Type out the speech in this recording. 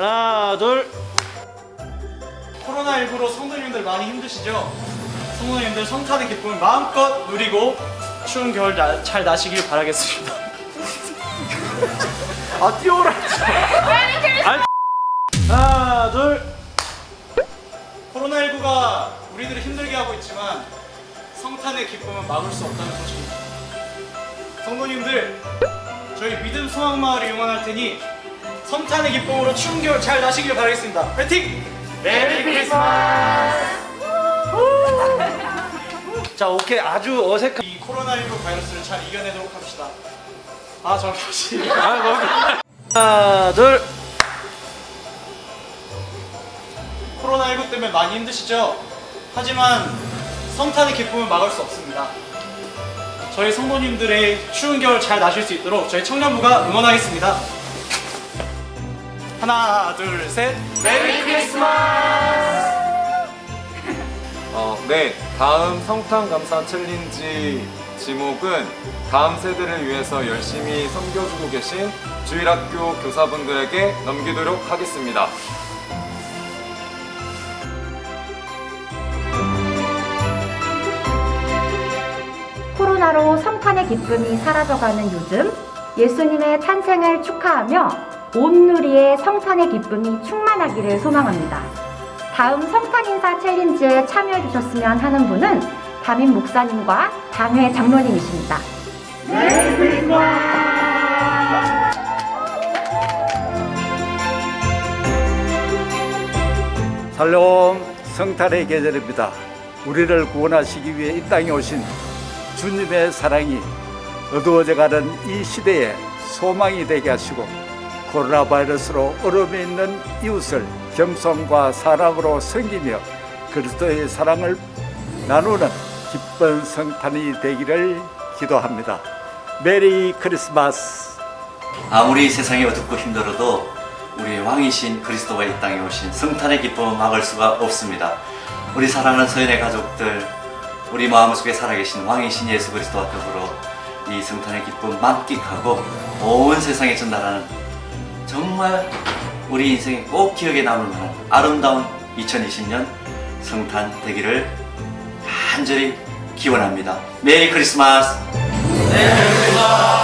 하나, 둘. 코로나19로 성도님들 많이 힘드시죠? 성도님들 성탄의 기쁨을 마음껏 누리고 추운 겨울 나, 잘 나시길 바라겠습니다. 아, 뛰어오라. 아니, 하나, 둘. 코로나19가 우리들을 힘들게 하고 있지만 성탄의 기쁨은 막을 수 없다는 소식입니다. 성도님들, 저희 믿음 소망마을을 응원할 테니 성탄의 기쁨으로 추운 겨울 잘 나시길 바라겠습니다. 파이팅! 메리 크리스마스! 자, 오케이. 아주 어색한 이 코로나19 바이러스를 잘 이겨내도록 합시다. 아, 잠깐만. 아, 거기. 하나, 둘. 코로나19 때문에 많이 힘드시죠? 하지만 성탄의 기쁨을 막을 수 없습니다. 저희 성도님들의 추운 겨울 잘 나실 수 있도록 저희 청년부가 응원하겠습니다. 하나, 둘, 셋. 메리 크리스마스! 어, 네. 다음 성탄 감사 챌린지 지목은 다음 세대를 위해서 열심히 섬겨주고 계신 주일학교 교사분들에게 넘기도록 하겠습니다. 코로나로 성탄의 기쁨이 사라져가는 요즘 예수님의 탄생을 축하하며 온 누리의 성탄의 기쁨이 충만하기를 소망합니다. 다음 성탄 인사 챌린지에 참여해 주셨으면 하는 분은 담임 목사님과 당회 장로님이십니다. 살롬 성탄의 계절입니다. 우리를 구원하시기 위해 이 땅에 오신 주님의 사랑이 어두워져 가는 이 시대에 소망이 되게 하시고 코로나 바이러스로 어려움에 있는 이웃을 겸손과 사랑으로 섬기며 그리스도의 사랑을 나누는 기쁜 성탄이 되기를 기도합니다. 메리 크리스마스! 아무리 세상이 어둡고 힘들어도 우리의 왕이신 그리스도가 이 땅에 오신 성탄의 기쁨은 막을 수가 없습니다. 우리 사랑하는 서연의 가족들, 우리 마음속에 살아계신 왕이신 예수 그리스도와 더불어 이 성탄의 기쁨 만끽하고 온 세상에 전달하는 정말 우리 인생에 꼭 기억에 남을 만한 아름다운 2020년 성탄 되기를 간절히 기원합니다. 메리 크리스마스! 메리 크리스마스!